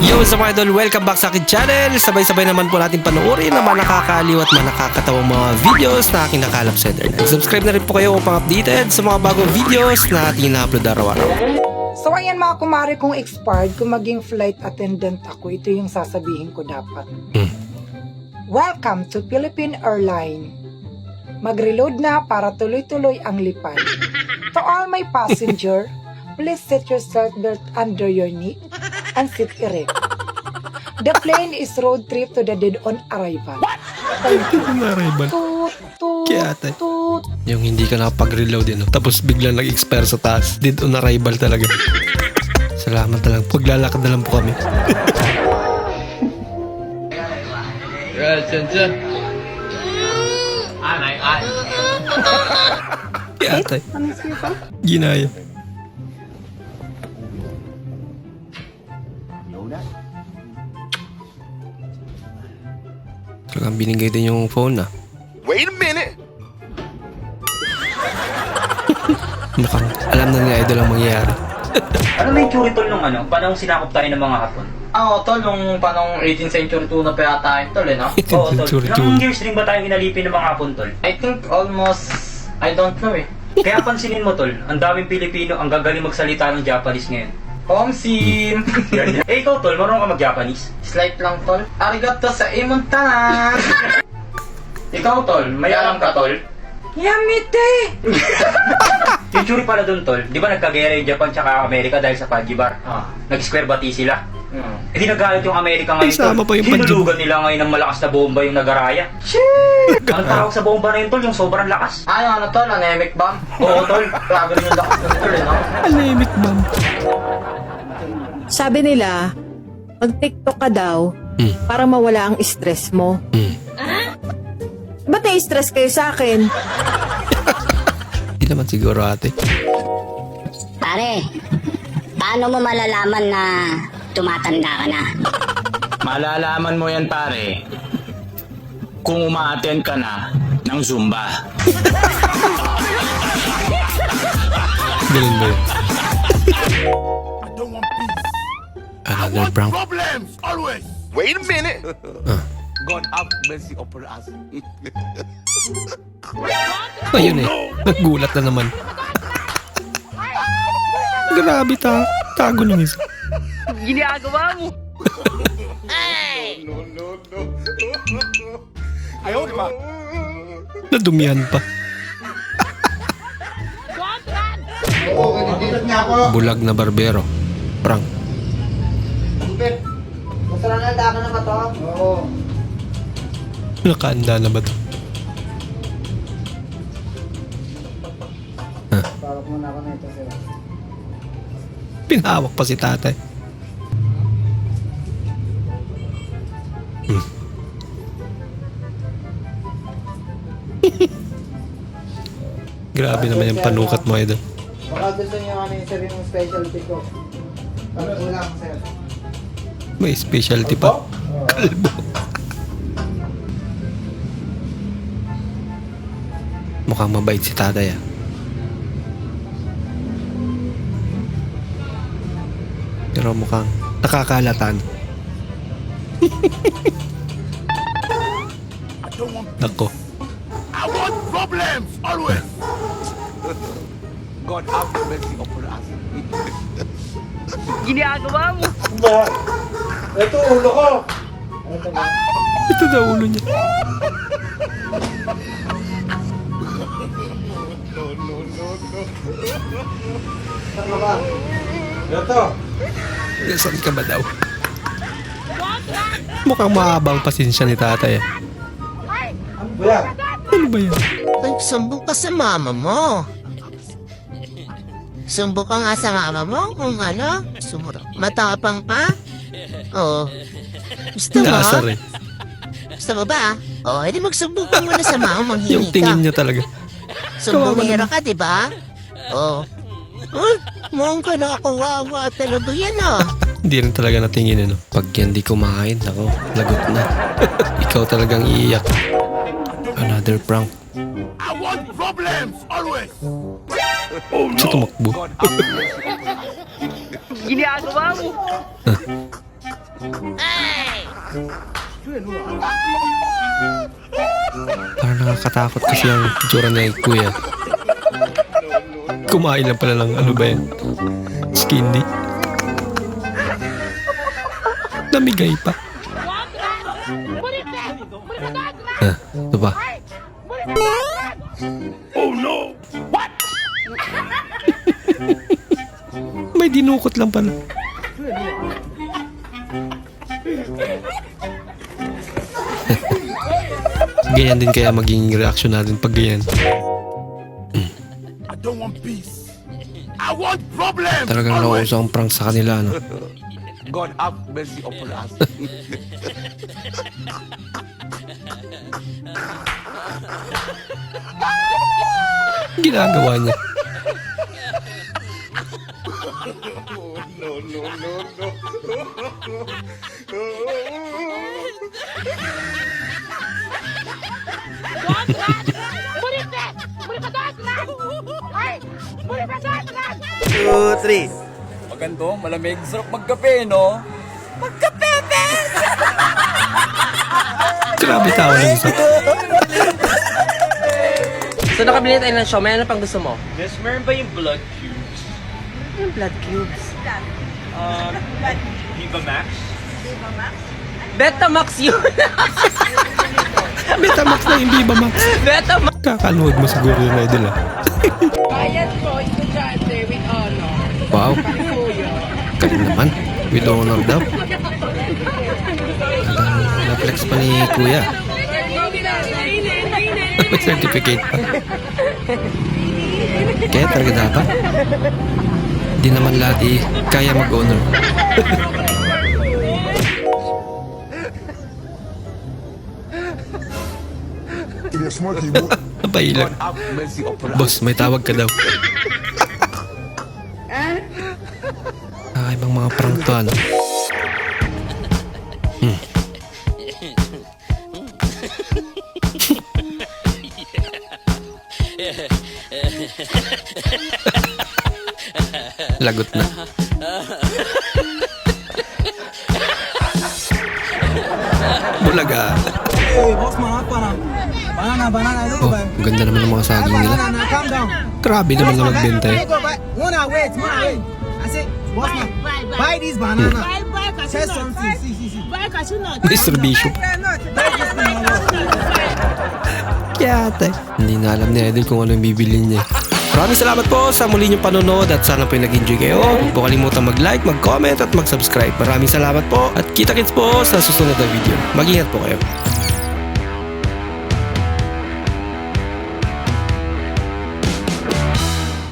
Yo sa mga idol, welcome back sa akin channel. Sabay-sabay naman po natin panoorin ang mga nakakaliw at mga nakakatawang mga videos na aking nakalap sa internet. Subscribe na rin po kayo upang updated sa mga bagong videos na ating na-upload araw-araw. So ayan mga kumare kung expired, kung maging flight attendant ako, ito yung sasabihin ko dapat. Hmm. Welcome to Philippine Airline. Mag-reload na para tuloy-tuloy ang lipad. To all my passenger, please set your seatbelt under your knee and sit erect. The plane is road trip to the dead on arrival. Thank you. Arrival. Toot, toot, Kaya ate. toot. Yung hindi ka nakapag-reload yun, no? tapos biglang nag-expire sa taas. Dead on arrival talaga. Salamat na lang. Paglalakad na lang po kami. Kaya ate. Ginaya. Talagang binigay din yung phone na. Wait a minute. Mukhang alam na ni Idol ang mangyayari. Ano ba yung tsuri tol nung ano? Panong sinakop tayo ng mga hapon? Ah, Oo, tol, nung panong 18th century tuna pa yata yun, tol, eh, no? Oo, tol. Tsuri, Ilang tsuri. years din ba tayo inalipin ng mga hapon, tol? I think almost, I don't know eh. Kaya pansinin mo, tol, ang daming Pilipino ang gagaling magsalita ng Japanese ngayon. Omsim! Yan. eh, ikaw, tol, marunong ka mag-Japanese? Slight lang, tol. Arigato sa imuntanan! Ikaw, tol, may alam ka, tol? Yamite! Yung tsuri pala dun, tol, di ba nagkagera yung Japan tsaka Amerika dahil sa Pudgy Bar? Ah. Nag-square bati sila. Hmm. Eh di nagalit yung Amerika ngayon, Ay, sama pa yung. Hinulugan nila ngayon ng malakas na bomba yung nagaraya. Ang tawag sa bomba na yun, tol, yung sobrang lakas. Ano, ano, tol? Anemic bomb? Oo, tol. Grabe rin yung lakas ng tol, eh, no? Alimik bang? Sabi nila, mag-tiktok ka daw Hmm. para mawala ang stress mo. Hmm. Ba't na-stress kayo sa akin? Hindi naman siguro ate. Pare, paano mo malalaman na tumatanda ka na? Malalaman mo yan pare kung umaattend ka na ng Zumba. Ganun ba yun? I don't want peace. Another prank. Problems always. Wait a minute. Ah. God have mercy upon us. Ayun eh. Nagulat na naman. Grabe ta. Tago ng isa. Ayaw, di ba? Nadumihan pa. Bulag na barbero. Prank. Nakaanda na ba to? Huh? Pinahawak pa si tatay. Hmm. Grabe naman yung panukat mo, Idol. Baka gusto niyo ano yung sabihin ng specialty ko. Ano po lang, sir? May specialty pa. Kalbo. Mukhang mabait si tatay ah. Pero mukhang nakakalatan. Nako. I want problems always. God have mercy upon us. Ito, ulo ko! Ito na ulo niya. Ano ba? Ito! Nasaan ka ba daw? Mukhang mahabang pasensya ni tatay ah. Kuya! Ano ba yan? Sumbong ka sa mama mo. Sumbong ka nga sa mama mo kung ano, sumura. Matapang ka? Oo. Gusto mo? Naasar eh. Gusto mo ba? Oo, edi magsumbong ka muna sa mama, manghingi Yung ka. tingin niya talaga. Sumbongero ka, di ba? Oo. Huh? Mukhang ka na ako wawa talaga yan ah. Hindi rin talaga natingin ano. Pag yan di kumain, ako, lagot na. Ikaw talagang iiyak. Another prank. I want problems always. Siya tumakbo. God have mercy. Parang nakakatakot kasi ang tsura ni kuya. Kumain lang pala ng ano ba yan? Skinny. Namigay pa. Ah, ito ba? Oh no! What? May dinukot lang pala. Ganyan din kaya maging reaction natin pag ganyan. I don't want peace. I want problems Talagang nauso ang prank sa kanila, no? God have mercy upon us. Ginagawa niya. Maganda, malamig. Sarap magkape, no? Grabe tao lang isa. So nakabili tayo ng siomay. Ano pang gusto mo? Yes, meron ba yung blood cubes? Yung blood cubes. Um, Viva Max? Betamax yun! Betamax na yung Viva Max. Betamax! Kakanood mo siguro yun, idol, ah. Bayad ko, estudyante with honor. Wow. Galing naman. With honor daw. Na-flex pa ni kuya. May certificate pa. Kaya talaga dapat. Hindi naman lahat eh, kaya mag-honor. Us. Boss, may tawag ka daw. Ah, ibang mga prank to ano. Hmm. Lagot na. Bulaga. Oh, ang ganda naman ng mga saging nila. Grabe naman na magbenta eh. Muna, wait, muna, wait. I said, boss man, buy this banana. Say something, see, see, see. Distribution. Yate. Hindi na alam ni Idol kung ano yung bibili niya. Maraming salamat po sa muli niyong panonood at sana po yung nag-enjoy kayo. Huwag po kalimutan mag-like, mag-comment at mag-subscribe. Maraming salamat po at kita-kits po sa susunod na video. Mag-ingat po kayo.